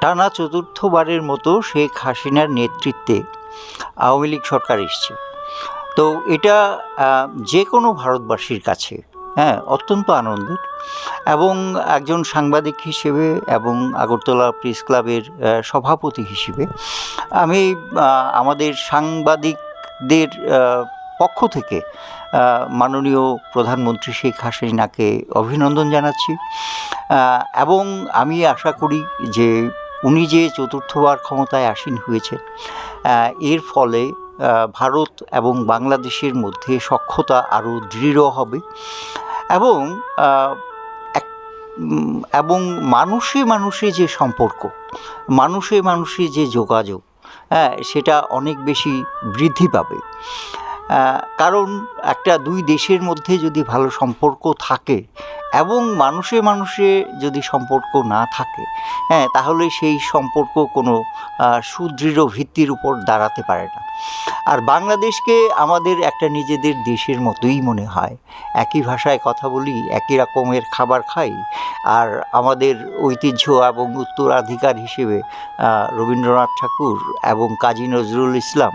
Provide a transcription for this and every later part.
টানা চতুর্থবারের মতো শেখ হাসিনার নেতৃত্বে আওয়ামী লীগ সরকার এসছে। তো এটা যে কোনো ভারতবাসীর কাছে হ্যাঁ অত্যন্ত আনন্দের এবং একজন সাংবাদিক হিসেবে এবং আগরতলা প্রেস ক্লাবের সভাপতি হিসেবে আমি আমাদের সাংবাদিকদের পক্ষ থেকে মাননীয় প্রধানমন্ত্রী শেখ হাসিনাকে অভিনন্দন জানাচ্ছি। এবং আমি আশা করি যে উনি যে চতুর্থবার ক্ষমতায় আসীন হয়েছেন এর ফলে ভারত এবং বাংলাদেশের মধ্যে সখ্যতা আরও দৃঢ় হবে এবং এবং মানুষে মানুষে যে সম্পর্ক, মানুষে মানুষে যে যোগাযোগ হ্যাঁ সেটা অনেক বেশি বৃদ্ধি পাবে। কারণ একটা দুই দেশের মধ্যে যদি ভালো সম্পর্ক থাকে এবং মানুষে মানুষে যদি সম্পর্ক না থাকে হ্যাঁ তাহলে সেই সম্পর্ক কোনো সুদৃঢ় ভিত্তির উপর দাঁড়াতে পারে না। আর বাংলাদেশকে আমাদের একটা নিজেদের দেশের মতোই মনে হয়। একই ভাষায় কথা বলি একই রকমের খাবার খাই আর আমাদের ঐতিহ্য এবং উত্তরাধিকার হিসেবে রবীন্দ্রনাথ ঠাকুর এবং কাজী নজরুল ইসলাম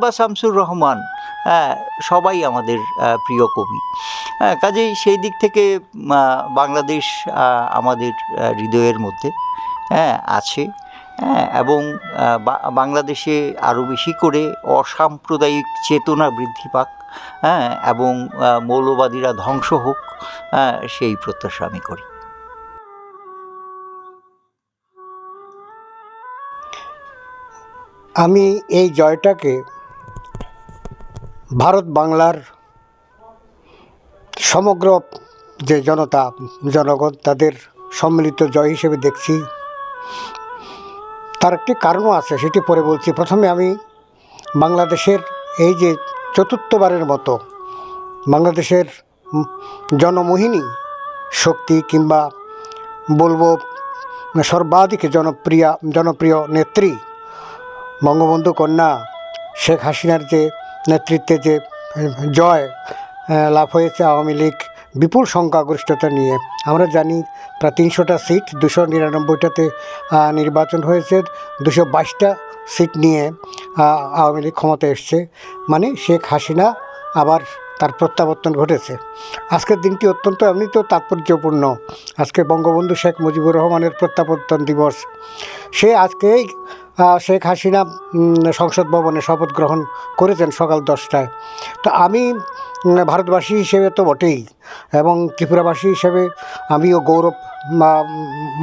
বা শামসুর রহমান হ্যাঁ, সবাই আমাদের প্রিয় কবি। হ্যাঁ, কাজেই সেই দিক থেকে বাংলাদেশ আমাদের হৃদয়ের মধ্যে হ্যাঁ আছে হ্যাঁ এবং বাংলাদেশে আরও বেশি করে অসাম্প্রদায়িক চেতনা বৃদ্ধি পাক হ্যাঁ এবং মৌলবাদীরা ধ্বংস হোক হ্যাঁ, সেই প্রত্যাশা আমি করি। আমি এই জয়টাকে ভারত বাংলার সমগ্র যে জনতা, জনগণ তাদের সম্মিলিত জয় হিসেবে দেখছি। তার একটি কারণও আছে, সেটি পরে বলছি। প্রথমে আমি বাংলাদেশের এই যে চতুর্থবারের মতো বাংলাদেশের জনমোহিনী শক্তি কিংবা বলব সর্বাধিক জনপ্রিয়া, জনপ্রিয় নেত্রী বঙ্গবন্ধু কন্যা শেখ হাসিনার যে নেতৃত্বে যে জয় লাভ হয়েছে আওয়ামী লীগ বিপুল সংখ্যাগরিষ্ঠতা নিয়ে। আমরা জানি প্রায় তিনশোটা সিট, দুশো নিরানব্বইটাতে নির্বাচন হয়েছে, দুশো বাইশটা সিট নিয়ে আওয়ামী লীগ ক্ষমতায় এসছে। মানে শেখ হাসিনা আবার তার প্রত্যাবর্তন ঘটেছে। আজকের দিনটি অত্যন্ত এমনিতেও তাৎপর্যপূর্ণ। আজকে বঙ্গবন্ধু শেখ মুজিবুর রহমানের প্রত্যাবর্তন দিবস। সে আজকেই শেখ হাসিনা সংসদ ভবনে শপথ গ্রহণ করেছেন সকাল দশটায়। তো আমি ভারতবাসী হিসেবে তো বটেই। এবং ত্রিপুরাবাসী হিসেবে আমিও গৌরব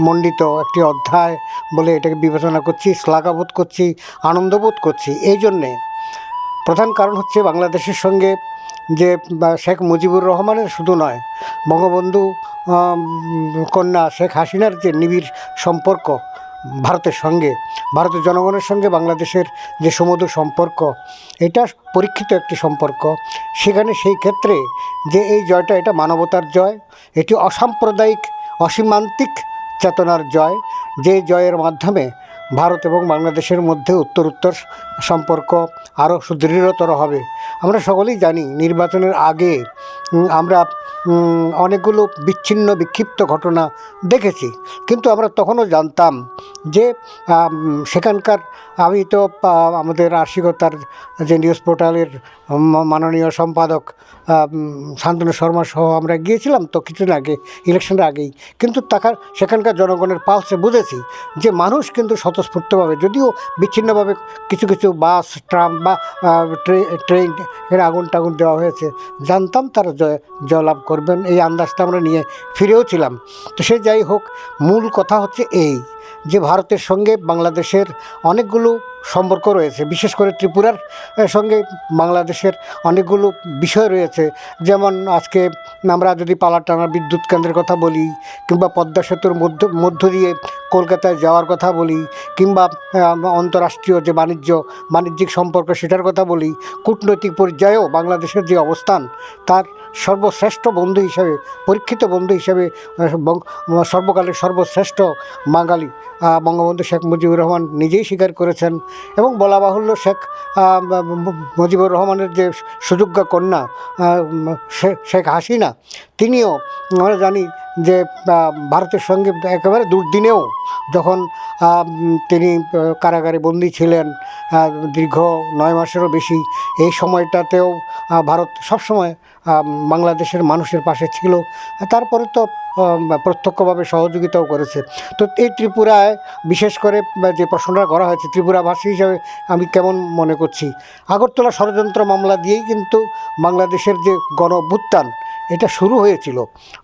মণ্ডিত একটি অধ্যায় বলে এটাকে বিবেচনা করছি, শ্লাঘাবোধ করছি, আনন্দবোধ করছি। এই জন্যে প্রধান কারণ হচ্ছে বাংলাদেশের সঙ্গে যে শেখ মুজিবুর রহমানের শুধু নয়, বঙ্গবন্ধু কন্যা শেখ হাসিনার যে নিবিড় সম্পর্ক ভারতের সঙ্গে, ভারতের জনগণের সঙ্গে বাংলাদেশের যে সমুদ্র সম্পর্ক, এটা পরীক্ষিত একটি সম্পর্ক। সেখানে সেই ক্ষেত্রে যে এই জয়টা, এটা মানবতার জয়, এটি অসাম্প্রদায়িক, অসীমান্তিক চেতনার জয়, যে জয়ের মাধ্যমে ভারত এবং বাংলাদেশের মধ্যে উত্তরোত্তর সম্পর্ক আরও সুদৃঢ়তর হবে। আমরা সকলেই জানি, নির্বাচনের আগে আমরা অনেকগুলো বিচ্ছিন্ন, বিক্ষিপ্ত ঘটনা দেখেছি। কিন্তু আমরা তখনও জানতাম যে সেখানকার, আমি তো আমাদের আর্শিকতার যে নিউজ পোর্টালের মাননীয় সম্পাদক শান্তনু শর্মা সহ আমরা গিয়েছিলাম তো কিছুদিন আগে ইলেকশনের আগেই। কিন্তু তাকার, সেখানকার জনগণের পালসে বুঝেছি যে, মানুষ কিন্তু স্বতঃস্ফূর্তভাবে, যদিও বিচ্ছিন্নভাবে কিছু কিছু বাস, ট্রাম বা ট্রে- ট্রেন এর আগুন টাগুন দেওয়া হয়েছে, জানতাম তারা জয় জয়লাভ করবেন, এই আন্দাজটা আমরা নিয়ে ফিরেও ছিলাম। তো সে যাই হোক, মূল কথা হচ্ছে এই। যে ভারতের সঙ্গে বাংলাদেশের অনেকগুলো সম্পর্ক রয়েছে। বিশেষ করে ত্রিপুরার সঙ্গে বাংলাদেশের অনেকগুলো বিষয় রয়েছে। যেমন আজকে আমরা যদি পালাটানা বিদ্যুৎ কেন্দ্রের কথা বলি কিংবা পদ্মা সেতুর মধ্য মধ্য দিয়ে কলকাতায় যাওয়ার কথা বলি কিংবা আহ, অন্তরাষ্ট্রীয় যে বাণিজ্য বাণিজ্যিক সম্পর্ক সেটার কথা বলি কূটনৈতিক পর্যায়েও বাংলাদেশের যে অবস্থান তার সর্বশ্রেষ্ঠ বন্ধু হিসাবে পরীক্ষিত বন্ধু হিসাবে সর্বকালের সর্বশ্রেষ্ঠ বাঙালি বঙ্গবন্ধু শেখ মুজিবুর রহমান নিজেই স্বীকার করেছেন। এবং বলা বাহুল্য শেখ মুজিবুর রহমানের যে সুযোগ্য কন্যা শেখ হাসিনা, তিনিও আমরা জানি যে ভারতের সঙ্গে একেবারে দুর্দিনেও যখন তিনি কারাগারে বন্দী ছিলেন দীর্ঘ নয় মাসেরও বেশি, এই সময়টাতেও ভারত সবসময় বাংলাদেশের মানুষের পাশে ছিল। তারপরে তো প্রত্যক্ষভাবে সহযোগিতাও করেছে। তো এই ত্রিপুরায় বিশেষ করে যে প্রশ্নটা করা হয়েছে ত্রিপুরাভাষী হিসাবে আমি কেমন মনে করছি? আগরতলা ষড়যন্ত্র মামলা দিয়েই কিন্তু বাংলাদেশের যে গণ এটা শুরু হয়েছিল।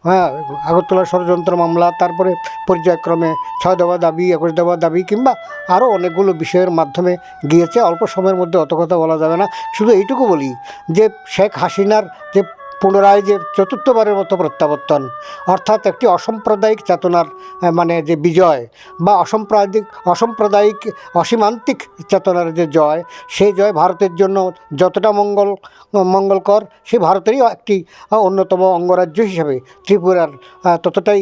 হ্যাঁ আগরতলা ষড়যন্ত্র মামলা, তারপরে পর্যায়ক্রমে ছয় দেওয়া দাবি একুশ দেওয়া দাবি, কিংবা আরও অনেকগুলো বিষয়ের মাধ্যমে গিয়েছে। অল্প সময়ের মধ্যে অত কথা বলা যাবে না। শুধু এইটুকু বলি যে, শেখ হাসিনার যে পুনরায় যে চতুর্থবারের মতো প্রত্যাবর্তন, অর্থাৎ একটি অসাম্প্রদায়িক চেতনার মানে যে বিজয় বা অসাম্প্রদায়িক অসাম্প্রদায়িক, অসীমান্তিক চেতনার যে জয়, সেই জয় ভারতের জন্য যতটা মঙ্গল, মঙ্গলকর, সে ভারতেরই একটি অন্যতম অঙ্গরাজ্য হিসাবে ত্রিপুরার ততটাই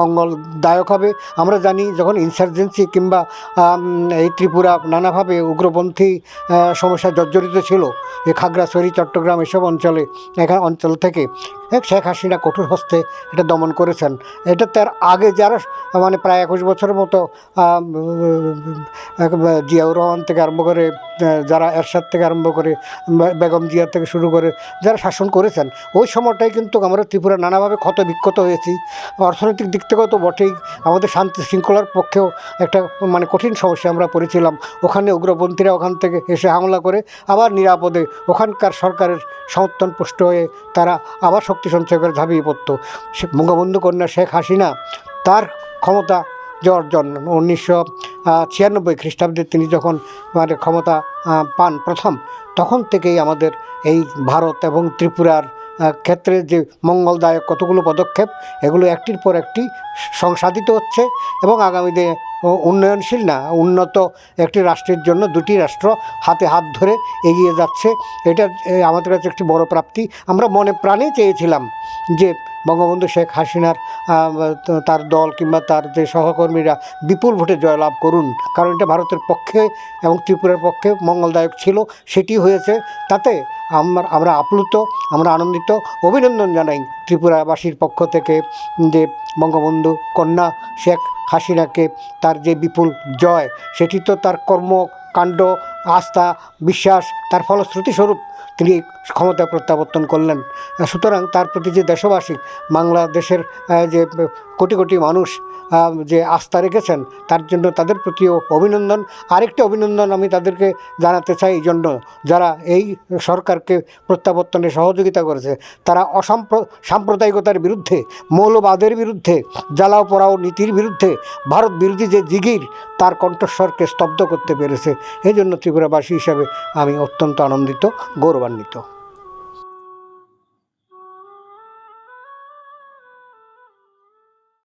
মঙ্গলদায়ক হবে। আমরা জানি যখন ইনসার্জেন্সি কিংবা এই ত্রিপুরা নানাভাবে উগ্রপন্থী সমস্যা জর্জরিত ছিল, এই খাগড়াছড়ি, চট্টগ্রাম এসব অঞ্চলে এখানে অঞ্চল থেকে শেখ হাসিনা কঠোর হস্তে এটা দমন করেছেন। এটা তার আগে যারা মানে প্রায় একুশ বছরের মতো জিয়াউর রহমান থেকে আরম্ভ করে যারা এরশাদ থেকে আরম্ভ করে বেগম জিয়া থেকে শুরু করে যারা শাসন করেছেন, ওই সময়টাই কিন্তু আমরা ত্রিপুরা নানাভাবে ক্ষত বিক্ষত হয়েছি। অর্থনৈতিক দিক থেকেও তো বটেই আমাদের শান্তি শৃঙ্খলার পক্ষেও একটা মানে কঠিন সমস্যা আমরা পড়েছিলাম। ওখানে উগ্রপন্থীরা ওখান থেকে এসে হামলা করে আবার নিরাপদে ওখানকার সরকারের সমর্থন পুষ্ট হয়ে তারা আবার শক্তি সঞ্চয় করে ঝাঁপিয়ে পড়তো। বঙ্গবন্ধু কন্যা শেখ হাসিনা তার ক্ষমতা অর্জন, উনিশশো ছিয়ানব্বই খ্রিস্টাব্দে তিনি যখন মানে ক্ষমতা পান প্রথম, তখন থেকেই আমাদের এই ভারত এবং ত্রিপুরার ক্ষেত্রে যে মঙ্গলদায়ক কতগুলো পদক্ষেপ, এগুলো একটির পর একটি সংসাধিত হচ্ছে এবং আগামী দিনে উন্নয়নশীল না, উন্নত একটি রাষ্ট্রের জন্য দুটি রাষ্ট্র হাতে হাত ধরে এগিয়ে যাচ্ছে। এটা আমাদের কাছে একটি বড় প্রাপ্তি। আমরা মনে প্রাণে চেয়েছিলাম যে বঙ্গবন্ধু শেখ হাসিনার তার দল কিংবা তার যে সহকর্মীরা বিপুল ভোটে জয়লাভ করুন। কারণ এটা ভারতের পক্ষে এবং ত্রিপুরার পক্ষে মঙ্গলদায়ক ছিল, সেটি হয়েছে। তাতে আমরা আমরা আপ্লুত, আমরা আনন্দিত। অভিনন্দন জানাই ত্রিপুরাবাসীর পক্ষ থেকে যে বঙ্গবন্ধু কন্যা শেখ হাসিনাকে তার যে বিপুল জয়, সেটি তো তার কর্মকাণ্ড আস্থা, বিশ্বাস, তার ফলশ্রুতিস্বরূপ তিনি ক্ষমতা প্রত্যাবর্তন করলেন। সুতরাং তার প্রতি যে দেশবাসী, বাংলাদেশের যে কোটি কোটি মানুষ যে আস্থা রেখেছেন, তার জন্য তাদের প্রতিও অভিনন্দন। আরেকটি অভিনন্দন আমি তাদেরকে জানাতে চাই এই জন্য, যারা এই সরকারকে প্রত্যাবর্তনে সহযোগিতা করেছে, তারা অসাম্প্র, সাম্প্রদায়িকতার বিরুদ্ধে, মৌলবাদের বিরুদ্ধে, জ্বালাও পোড়াও নীতির বিরুদ্ধে, ভারত বিরোধী যে জিগির, তার কণ্ঠস্বরকে স্তব্ধ করতে পেরেছে। এই জন্য ত্রিপুরাবাসী হিসাবে আমি অত্যন্ত আনন্দিত গৌরবান্বিত।